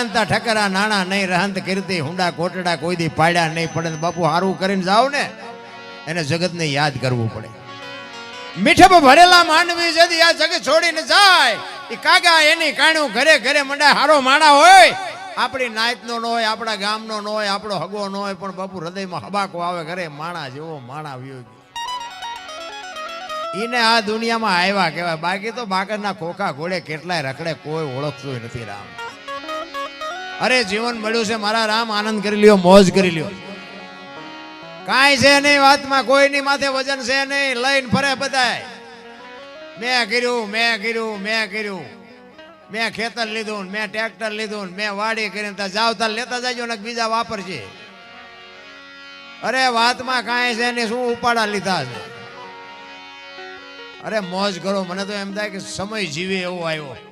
રહંતા ઠકરા નાણા નહીં રહંત કીર્તિ, હુંડા કોટડા કોઈ પાડ્યા નહીં પડે. બાપુ હારું કરીને જાઓ ને, એને જગતને યાદ કરવું પડે. મીઠપ ભરેલા માનવી જદી આ જગત છોડીને જાય એ કાગા એની કાણું ઘરે ઘરે મંડાય. હારો માણા હોય, આપણી નાયતનો ન હોય, આપણા ગામનો ન હોય, આપણો હગો ન હોય, પણ બાપુ હૃદયમાં હબાકો આવે ઘરે, માણા જેવો માણા વ્યો એને આ દુનિયામાં આવ્યા કહેવાય. બાકી તો બાકરના ખોખા ઘોડે કેટલાય રખડે, કોઈ ઓળખતું નથી રામ. અરે જીવન મળ્યું છે, મારા રામ આનંદ કરી લ્યો, મોજ કરી લ્યો. કાંઈ છે નહીં, વાતમાં કોઈની માથે વજન છે નહીં, લઈને ફરે બધાય. મેં કર્યું મેં કર્યું મેં કર્યું. મેં ખેતર લીધું, મેં ટ્રેક્ટર લીધું, મેં વાડી કરીને ત્યાં જાવ તાર લેતા જાજો ને બીજા વાપરજે. અરે વાતમાં કાંઈ છે નહીં, શું ઉપાડા લીધા છે? અરે મોજ કરો, મને તો એમ થાય કે સમય જીવે એવો આવ્યો.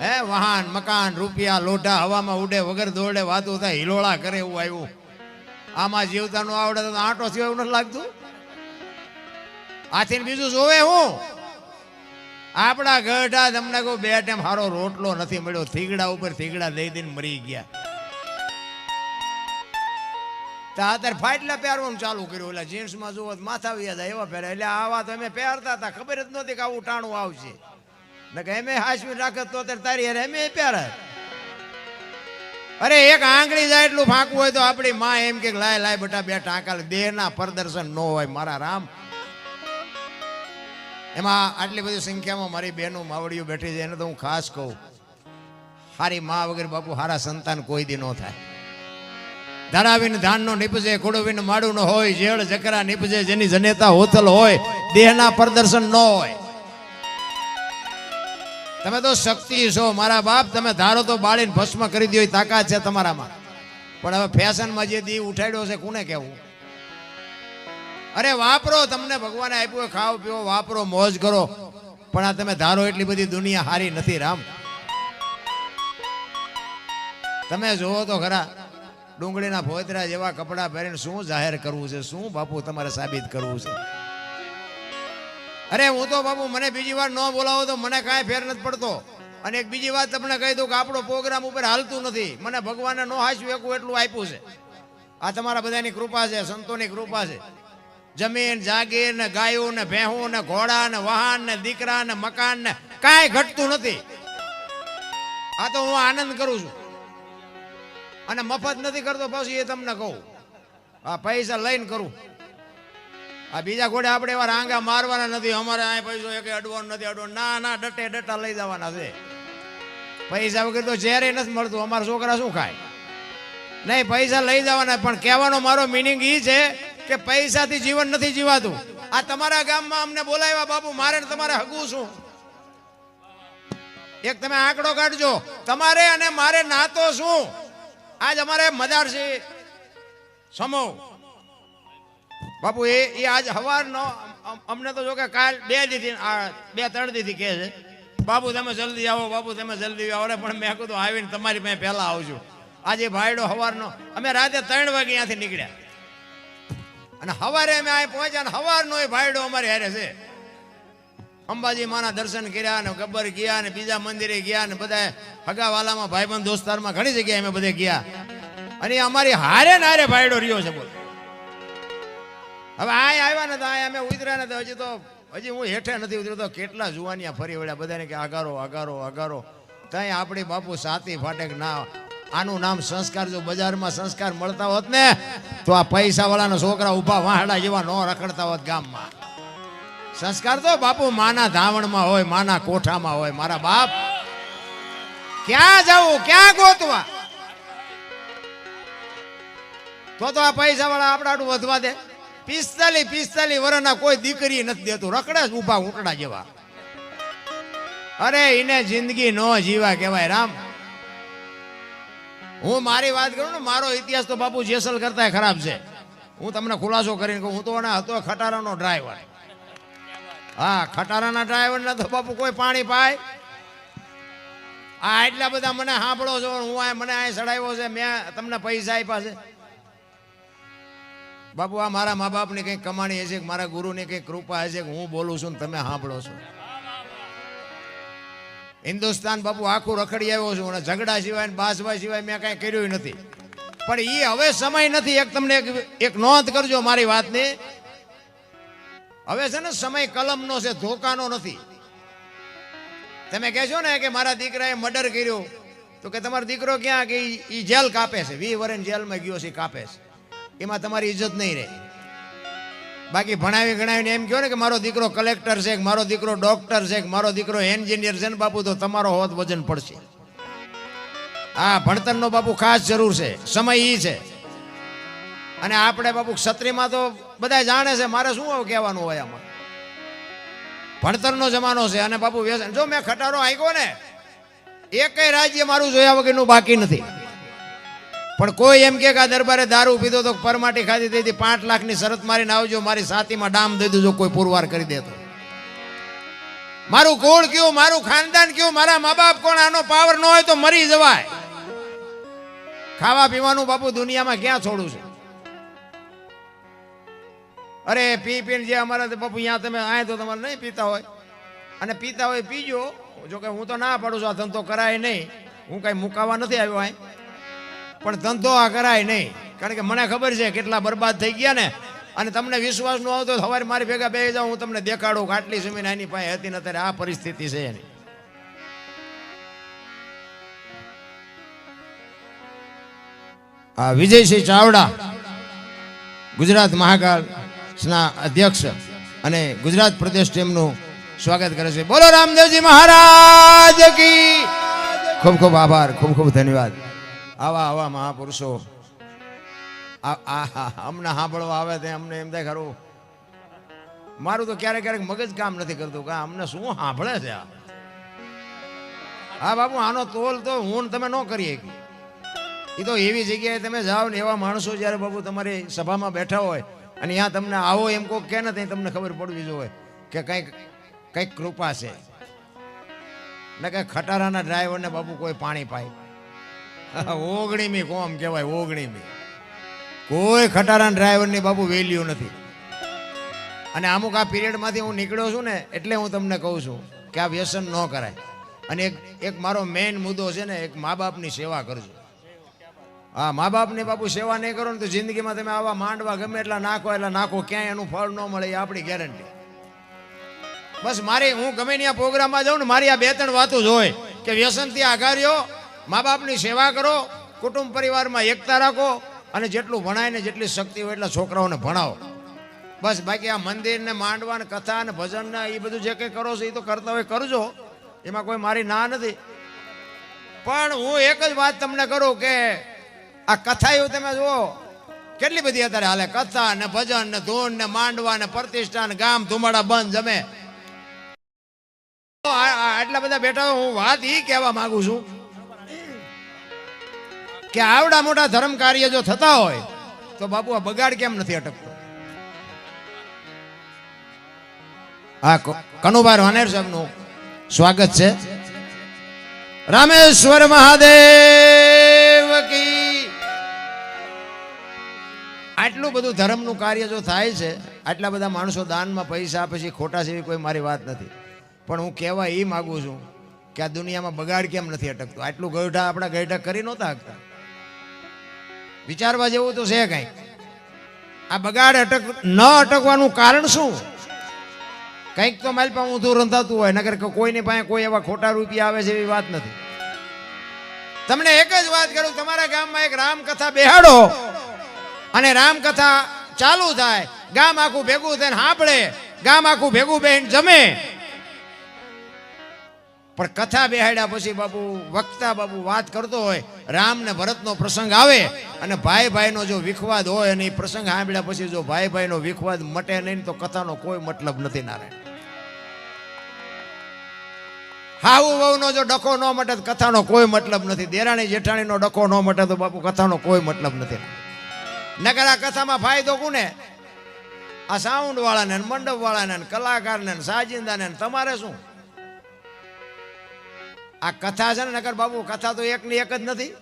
હે, વાહન, મકાન, રૂપિયા, લોઢા, હવામાં ઉડે, વગર દોડે, વાતો થાય, હિલોળા કરે એવું આવ્યું. આમાં જીવતાનું આવડે તો આંટો થયો એવું નથી લાગતું. આથી બીજું જોવે હું. આપણા ગઢા તમને કહું, બે ટાઈમ સારો રોટલો નથી મળ્યો. થીગડા ઉપર થીગડા દઈ દઈને મરી ગયા. તાતર ફાટલા પહેરવાનું ચાલુ કર્યું. એટલે જીન્સમાં જુઓ માથા વ્યાજા એવા પહેર્યા. એટલે આવા તો અમે પહેરતા હતા. ખબર જ નહોતી કે આવું ટાણું આવશે. ને એમે હાસવી એમે પહેરે અરે એક આંગળી જાય એટલું ફાંકવું હોય તો આપણી માં એમ કે લાય લાય બેટા બે ટાંકા દેહના પ્રદર્શન ન હોય મારા રામ. એમાં આટલી બધી સંખ્યામાં મારી બેનું માવડીઓ બેઠી છે, એને તો હું ખાસ કહું. હારી માં વગર બાપુ હારા સંતાન કોઈ દી ન થાય. ધરાવીને ધાનનો નીપજે, ખોડવીને માડું ન હોય, જેળ, જકરા નીપજે, જેની જનેતા હોતલ હોય, દેહના પ્રદર્શન ન હોય. તમે તો શક્તિ છો. મારા બાપ તમે ધારો તો બાળીને ભસ્મ કરી દો તાકાત છે તમારામાં. પણ હવે ફેશનમાં જે દી ઉઠાડ્યો છે, કોને કહેવું? અરે વાપરો, તમને ભગવાને આપ્યું ખાઓ પીવો વાપરો, મોજ કરો. પણ આ તમે ધારો એટલી બધી દુનિયા હારી નથી, રામ. તમે જોવો તો ખરા, ડુંગળીના ભોતરા જેવા કપડાં પહેરીને શું જાહેર કરવું છે? શું બાપુ તમારે સાબિત કરવું છે? અરે હું તો બાપુ, મને બીજી વાર ન બોલાવો તો મને કાંઈ ફેર નથી પડતો. અને એક બીજી વાત તમને કહી દઉં કે આપણો પ્રોગ્રામ ઉપર હાલતું નથી. મને ભગવાને નો હાચવું એકું એટલું આપ્યું છે. આ તમારા બધાની કૃપા છે, સંતોની કૃપા છે. જમીન, જાગીર ને ગાયું ને ભેહું ને ઘોડા ને વાહન ને દીકરા ને મકાન ને કાંઈ ઘટતું નથી. આ તો હું આનંદ કરું છું. અને મફત નથી કરતો, પછી એ તમને કહું. આ પૈસા લઈને કરું. આ બીજા ઘોડે આપણે એવા રાંગા મારવાના નથી. અમારે આ પૈસો એક અડવાનો નથી અડવાનું ના ના ડટે ડટા લઈ જવાના છે. પૈસા વગર તો ઝેરે નથી મળતું. અમારા છોકરા શું ખાય? નહીં, પૈસા લઈ જવાના, પણ કહેવાનો મારો મિનિંગ એ છે કે પૈસાથી જીવન નથી જીવાતું. આ તમારા ગામમાં અમને બોલાવ્યા, બાપુ, મારે તમારે હગું શું? એક તમે આંકડો કાઢજો. તમારે અને મારે નાતો શું? આજ અમારે મદાર છે. સમો. બાપુ, એ એ આજ સવારનો અમને તો જો કે કાલ બે દીથી, આ બે ત્રણ દીથી કહે છે. બાપુ, તમે જલ્દી આવો, બાપુ, તમે જલ્દી આવો. પણ મેં કીધું આવીને તમારી પાસે પહેલા આવજો. આજે ભાઈડો સવારનો અમે રાતે ત્રણ વાગે અહીંયાથી નીકળ્યા. અને સવારે અમે અહીં પહોંચ્યા અને સવારનો એ ભાઈડો અમારી હારે છે. અંબાજી માના દર્શન કર્યા ને ગબ્બર ગયા ને બીજા મંદિરે ગયા ને બધા હગાવાલામાં, ભાઈબંધ દોસ્તારમાં ઘણી જગ્યાએ અમે બધે ગયા. અને અમારી હારે ને હારે ભાઈડો રહ્યો છે બોલ. હવે આ આવ્યા ને તો અમે ઉતર્યા ને હજી તો, હજી હું હેઠે નથી ઉતર્યો, તો કેટલા જુવાનિયા ફરી વળ્યા, બધાને કે આગારો આગારો આગારો. ત્યાં આપણી બાપુ સાતી ફાટેક ના, આનું નામ સંસ્કાર, જો બજારમાં સંસ્કાર મળતા હોત ને, તો આ પૈસા વાળાના છોકરા ઊભા વાહડા જેવા ન રખડતા હોત ગામમાં. સંસ્કાર તો બાપુ માના ધાવણમાં હોય, માના કોઠામાં હોય, મારા બાપ. ક્યાં જવું ક્યાં ગોતવા? તો તો આ પૈસા વાળા આપણા વધવા દે. પિસ્તાલી પિસ્તાલી વર્ષના કોઈ દીકરી નથી દેતું. રખડે જ ઊભા ઊંટડા જેવા. અરે, એને જિંદગી નો જીવા કહેવાય, રામ. હું મારી વાત કરું ને, મારો ઇતિહાસ તો બાપુ જેસલ કરતા ખરાબ છે. હું તમને ખુલાસો કરીને કહું, હું તો હતો ખટારાનો ડ્રાઈવર હા, ખટારાના ડ્રાઈવર ને તો બાપુ કોઈ પાણી પાય. આ એટલા બધા મને સાંભળો છો, હું આ મને આ ચડાવ્યો છે, મેં તમને પૈસા આપ્યા છે. બાપુ, આ મારા મા બાપની કંઈક કમાણી હશે મારા ગુરુની કંઈક કૃપા હશે કે હું બોલું છું ને તમે સાંભળો છો? હિન્દુસ્તાન બાપુ, આખું રખડી આવ્યો છું અને ઝઘડા સિવાય બાસવા સિવાય મેં કાંઈ કર્યું નથી. પણ એ હવે સમય નથી, એક તમને એક નોંધ કરજો મારી વાતની. હવે છે ને સમય કલમનો છે, ધોકાનો નથી. તમે કહેશો ને કે મારા દીકરાએ મર્ડર કર્યો, તો કે તમારો દીકરો ક્યાં કે એ જેલ કાપે છે? વી વરેન જેલમાં ગયો છે કાપે છે. એમાં તમારી ઇજ્જત નહીં રહે. બાકી ભણાવી ગણાવીને એમ કહો ને કે મારો દીકરો કલેક્ટર છે મારો દીકરો ડોક્ટર છે મારો દીકરો એન્જિનિયર છે ને બાપુ, તો તમારો હોત વજન પડશે. હા ભણતરનો બાપુ ખાસ જરૂર છે, સમય ઈ છે. અને આપણે બાપુ ક્ષત્રિયમાં તો બધા જાણે છે, મારે શું હવે કહેવાનું હોય આમાં? ભણતરનો જમાનો છે અને બાપુ વ્યસન જો મેં ખટારો આંક્યો ને, એકેય રાજ્ય મારું જોયા વગરનું બાકી નથી. પણ કોઈ એમ કે આ દરબારે દારૂ પીધો તો પરમાટી ખાધી તેથી પાંચ લાખની શરત મારીને આવજો, મારી સાતીમાં ડામ દઈ દેજો, કોઈ પુરવાર કરી દેતો મારું કુળ કયું, મારું ખાનદાન કયું, મારા મા બાપ કોણ, આનો પાવર ન હોય તો મરી જવાય. ખાવા પીવાનું બાપુ દુનિયામાં ક્યાં છોડું છું? અરે, પી પીને જે અમારા બાપુ અહીંયા તમે આય તો તમારે નહીં પીતા હોય. અને પીતા હોય, પીજો. જો કે હું તો ના પાડું છું, આ ધંધો કરાય નહીં. હું કાંઈ મુકાવા નથી આવ્યો અહીં. પણ ધંધો આ કરાય નહીં. કારણ કે મને ખબર છે કેટલા બરબાદ થઈ ગયા ને. અને તમને વિશ્વાસ ન આવતો સવારે મારી ભેગા બે જાઉં, હું તમને દેખાડું કે આટલી જમીન એની પાસે હતી ને અત્યારે આ પરિસ્થિતિ છે એની. આ વિજયસિંહ ચાવડા, ગુજરાત મહાકાળના અધ્યક્ષ અને ગુજરાત પ્રદેશ ટીમનું સ્વાગત કરે છે. બોલો રામદેવજી મહારાજ ખૂબ ખૂબ આભાર, ખૂબ ખૂબ ધન્યવાદ. આવા આવા મહાપુરુષો. અમને સાંભળવા આવે તે અમને એમ થાય ખરું. મારું તો ક્યારેક ક્યારેક મગજ કામ નથી કરતું કે અમને શું સાંભળે છે આ? હા, બાપુ, આનો તોલ તો હું તમે ન કરીએ એ તો એવી જગ્યાએ તમે જાઓ ને એવા માણસો જ્યારે બાપુ તમારી સભામાં બેઠા હોય અને ત્યાં તમને આવો એમ કોક કે ને ત્યાં તમને ખબર પડવી જોઈએ કે કંઈક કંઈક કૃપા છે. ને કંઈક ખટારાના ડ્રાઈવરને બાપુ કોઈ પાણી પાય. ઓગણીમી કોમ કહેવાય, ઓગણીમી. કોઈ ખટારા ડ્રાઈવરની બાપુ વેલ્યુ નથી. અને અમુક આ પિરિયડમાંથી હું નીકળ્યો છું ને, એટલે હું તમને કહું છું કે આ વ્યસન ન કરાય. અને એક એક મારો મેઇન મુદ્દો છે ને, એક મા બાપની સેવા કરજો. હા મા બાપની બાપુ સેવા નહીં કરો ને તો જિંદગીમાં તમે આવા માંડવા ગમે એટલા નાખો, એટલે નાખો ક્યાંય એનું ફળ ન મળે, એ આપણી ગેરંટી બસ મારી, હું ગમે ત્યાં પ્રોગ્રામમાં જાઉં ને, મારી આ બે ત્રણ વાતો જ હોય કે વ્યસનથી આઘાર્યો મા બાપની સેવા કરો, કુટુંબ પરિવારમાં એકતા રાખો અને જેટલું ભણાય ને જેટલી શક્તિ હોય એટલા છોકરાઓને ભણાવો. બસ બાકી આ મંદિર ને માંડવા ને કથા ને ભજન ને એ બધું જે કંઈ કરો છો એ તો કરતા હોય કરજો. એમાં કોઈ મારી ના નથી. પણ હું એક જ વાત તમને કરું કે આ કથા એવું તમે જુઓ, કેટલી બધી અત્યારે હાલે. કથા ને ભજન ને ધૂન ને માંડવા ને પ્રતિષ્ઠા ને ગામ ધુમાડા બંધ જમે. આટલા બધા બેઠા હું વાત એ કહેવા માંગુ છું કે આવડા મોટા ધર્મ કાર્ય જો થતા હોય, તો બાપુ આ બગાડ કેમ નથી અટકતો? હા કનુભાઈ વાનેર સાહેબનું સ્વાગત છે. રામેશ્વર મહાદેવ કી. આટલું બધું ધર્મનું કાર્ય જો થાય છે, આટલા બધા માણસો દાનમાં પૈસા આપે છે ખોટા છે કોઈ મારી વાત નથી. પણ હું કહેવા એ માગું છું કે આ દુનિયામાં બગાડ કેમ નથી અટકતો? આટલું ગઈઢા આપણા ગઈઢા કરી નહોતા શકતા વિચારવા જેવું તો છે કઈ. આ બગાડ અટક, ન અટકવાનું કારણ શું? કંઈક તો મારી પાસે ઊંધું રંધાતું હોય નગર કોઈની પાસે કોઈ એવા ખોટા રૂપિયા આવે છે એવી વાત નથી. તમને એક જ વાત કરું, તમારા ગામમાં એક રામકથા બેહાડો. અને રામકથા ચાલુ થાય. ગામ આખું ભેગું થઈને સાંભળે ગામ આખું ભેગું બેન જમે. પણ કથા બેહાડ્યા પછી બાપુ વક્તા બાબુ વાત કરતો હોય રામ ને ભરતનો પ્રસંગ આવે અને ભાઈ ભાઈનો જો વિખવાદ હોય અને એ પ્રસંગ સાંભળ્યા પછી જો ભાઈ ભાઈનો વિખવાદ મટે નહીં તો કથાનો કોઈ મતલબ નથી નારાયણ. હાવું વહુનો જો ડખો ન મટે તો કથાનો કોઈ મતલબ નથી. દેરાણી જેઠાણીનો ડખો ન મટે તો બાપુ કથાનો કોઈ મતલબ નથી. નકર આ કથામાં ફાયદો કોને? આ સાઉન્ડ વાળાને મંડપ વાળાને કલાકારને સાજિંદાને તમારે શું? આ કથા છે ને નગર બાબુ કથા તો એકની એક જ નથી.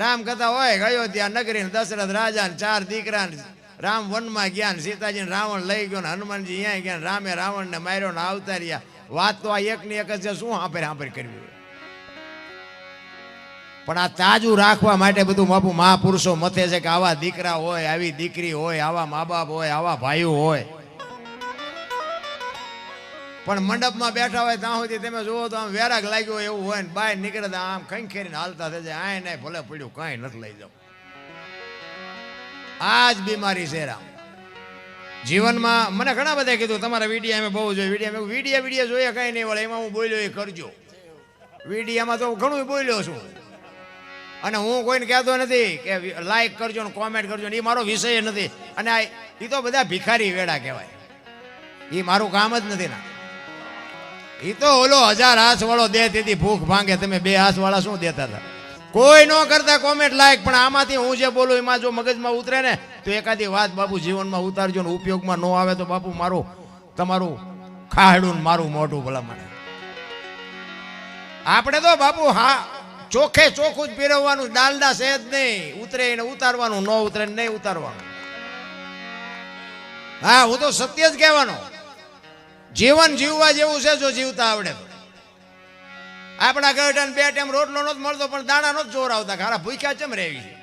રામ કથા હોય, ગયો ત્યાં નગરી દશરથ રાજા ને ચાર દીકરા રામ વનમાં ગયા ને સીતાજી રાવણ લઈ ગયો ને હનુમાનજી અહીંયા ગયા રામે રાવણ ને માર્યો ને આવતા રહ્યા. વાત તો આ એકની એક જ છે, શું હાંભેર હાંભેર કરવી પણ આ તાજું રાખવા માટે બધું બાપુ મહાપુરુષો મથે છે કે આવા દીકરા હોય, આવી દીકરી હોય, આવા મા બાપ હોય, આવા ભાઈઓ હોય. પણ મંડપમાં બેઠા હોય ત્યાં સુધી તમે જુઓ તો આમ વેરાગ લાગ્યો એવું હોય ને બહાર નીકળે તો આમ ખેરીને હાલતા થઈ જાય. આય નહીં, ભલે પડ્યું, કાંઈ નથી લઈ જાવ. આ જ બીમારી છે રામ. જીવનમાં મને ઘણા બધા કીધું, તમારા વીડિયો અમે બહુ જોયું વીડિયો વિડીયા, વીડિયો જોઈએ કાંઈ નહીં વળે, એમાં હું બોલ્યો એ કરજો. વિડીયામાં તો ઘણું બોલ્યો છું. અને હું કોઈને કહેતો નથી કે લાઈક કરજો ને કોમેન્ટ કરજો ને એ મારો વિષય નથી. અને એ તો બધા ભિખારી વેડા કહેવાય. એ મારું કામ જ નથી ના. એ તો ઓલો હજાર હાથ વાળો દે, તેથી ભૂખ ભાંગે. તમે બે હાથ વાળા શું દેતા હતા? કોઈ ન કરતા કોમેન્ટ લાયક પણ આમાંથી હું જે બોલું એમાં જો મગજમાં ઉતરે ને, તો એકાદી વાત બાપુ જીવનમાં ઉતારજો ને ઉપયોગમાં ન આવે તો બાપુ મારું, તમારું ખાહડું ને મારું મોઢું ભલા આપણે તો બાપુ હા, ચોખે ચોખ્ખું જ પીરવવાનું ડાલડા છે જ નહીં. ઉતરે એને ઉતારવાનું, ન ઉતરે નહીં ઉતારવાનું. હા, હું તો સત્ય જ કહેવાનો. જીવન જીવવા જેવું છે જો જીવતા આવડે. આપણા ગરડાને બે ટાઈમ રોટલો નથી મળતો, પણ દાણા નો જોર આવતા ખારા ભૂખ્યા ચમ રહેવી છે?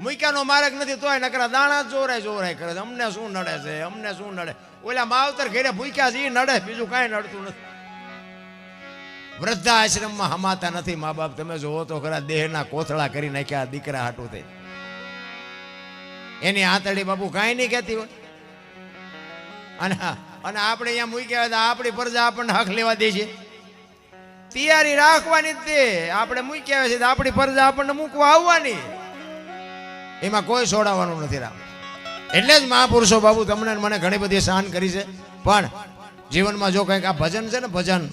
મૂક્યાનો માર્ગ નથી તોય, નકરા દાણા જોરાય જોરાય કરે છે. અમને શું નડે છે? અમને શું નડે? ઓલા માવતર ઘરે ભૂખ્યા છે એ નડે. બીજું કાંઈ નડતું નથી. વૃદ્ધા આશ્રમમાં હમાતા નથી મા બાપ તમે જોવો તો ખરા દેહના કોથળા કરી નાખ્યા દીકરા હાટું થઈ. એની આંતળી બાપુ કાંઈ નહીં કહેતી હોય. અને અને આપણે અહીંયા મૂક્યા હોય તો આપણી પ્રજા આપણને હક લેવા દે છે. તૈયારી રાખવાની જ તે. આપણે મૂક્યા હોય છે આપણી પ્રજા આપણને મૂકવા આવવાની. એમાં કોઈ છોડાવવાનું નથી રાખ એટલે જ મહાપુરુષો બાબુ તમને મને ઘણી બધી સહન કરી છે. પણ જીવનમાં જો કંઈક આ ભજન છે ને ભજન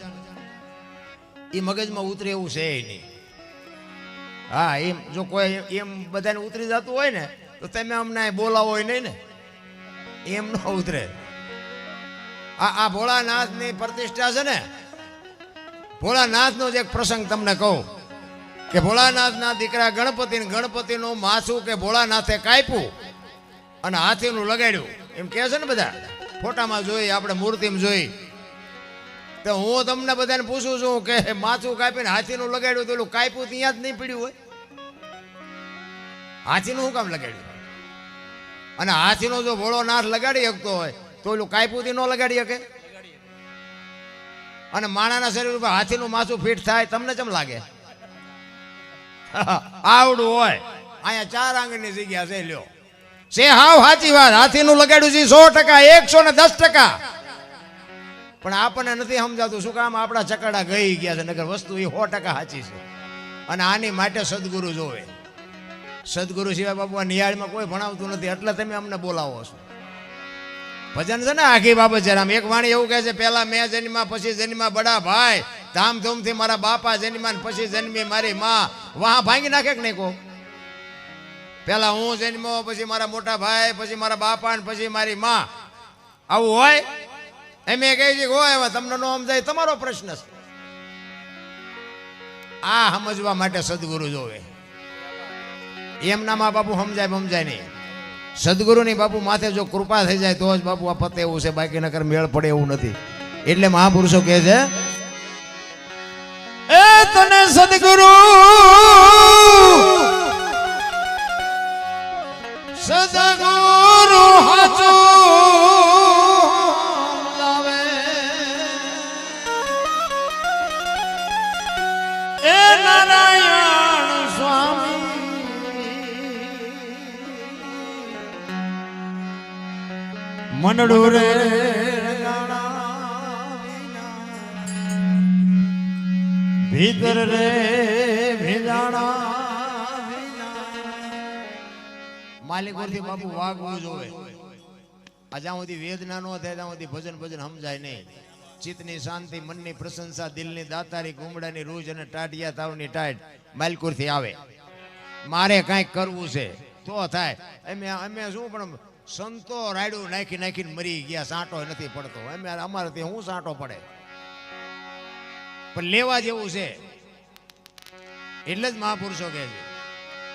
એ મગજમાં ઉતરે એવું છે નહીં. હા, એમ જો કોઈ એમ બધાને ઉતરી જતું હોય ને, તો તમે અમને બોલાવો નહીં ને. એમ ન ઉતરે. આ આ ભોળાનાથની પ્રતિષ્ઠા છે ને, ભોળાનાથનો જ એક પ્રસંગ તમને કહું કે ભોળાનાથના દીકરા ગણપતિ ગણપતિનું માથું કે ભોળાનાથે કાપ્યું અને હાથીનું લગાડ્યું. એમ કહે છે ને બધા, ફોટામાં જોઈ, આપણે મૂર્તિમાં જોઈ. તો હું તમને બધાને પૂછું છું કે માથું કાપીને હાથીનું લગાડ્યું પેલું કાપ્યું ત્યાં જ નહીં પડ્યું હોય? હાથીનું શું કામ લગાડ્યું? અને હાથીનો જો ભોળો નાથ લગાડી શકતો હોય તો ઓલું કાપ્યું ન લગાડી શકે. અને માણાના શરીર ઉપર હાથીનું માથું ફિટ થાય, તમને કેમ લાગે? આવડું હોય. અહીંયા ચાર આંગણની જગ્યા છે, લ્યો. છે હાવ સાચી વાત. હાથીનું લગાડ્યું છે સો ટકા, એકસો ને દસ ટકા. પણ આપણને નથી સમજાતું શું કામ આપણા ચકડા ગઈ ગયા છે નગર વસ્તુ એ સો ટકા સાચી છે. અને આની માટે સદગુરુ જોવે. સદગુરુ સિવાય બાબુ નિયાળમાં કોઈ ભણાવતું નથી, એટલે તમે અમને બોલાવો છો. ભજન છે ને આખી બાબત છે આમ એક વાણી એવું કહે છે, પહેલા મેં જન્મા પછી જન્મા બડા ભાઈ. ધામધૂમથી મારા બાપા જન્મા પછી જન્મી મારી માં. વાહ, ભાંગી નાખે કે નહીં કો પહેલા હું જન્મો પછી મારા મોટા ભાઈ, પછી મારા બાપા ને પછી મારી માં. આવું હોય? એમ એ કહે છે હોય હવે તમને નો સમજાય, તમારો પ્રશ્ન છે. આ સમજવા માટે સદગુરુ જોવે. એમના મા બાપુ સમજાય સમજાય નહીં. સદગુરુની બાપુ માથે જો કૃપા થઈ જાય, તો જ બાપુ આ પતે એવું છે. બાકી નકર મેળ પડે એવું નથી. એટલે મહાપુરુષો કહે છે, એ તને સદગુરુ સદગુરુ હાચું મનડું રે ભીતર રે માલિક માલિકોથી બાપુ વાગવું જોવે. આ જ્યાં સુધી વેદના નો થાય, ત્યાં સુધી ભજન ભજન સમજાય નહીં. ચિત્તની શાંતિ, મનની પ્રશંસા, દિલની દાતારી, ગુમડાની રૂજ અને ટાટિયા તાવની ટાઈટ માલકુરથી આવે. મારે કાંઈક કરવું છે, તો થાય. અમે અમે શું પણ સંતો રાયડું નાખી નાખીને મરી ગયા, સાંટો નથી પડતો. એમ અમારે ત્યાં હું સાંટો પડે? પણ લેવા જેવું છે. એટલે જ મહાપુરુષો કહે છે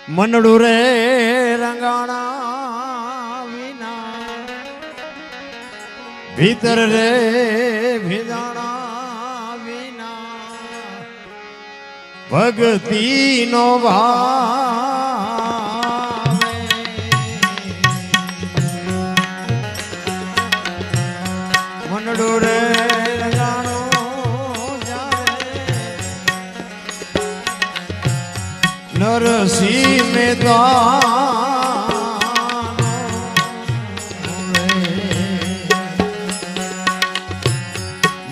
મંડળું રે રંગાણા વિના, ભીતર રે ભીદાણા વિના ભગતી નો ભાવ નરસિંહ મેદા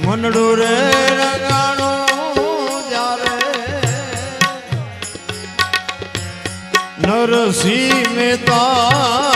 મનડો રે રગાણો જ્યારે નરસિંહ મહેતાનો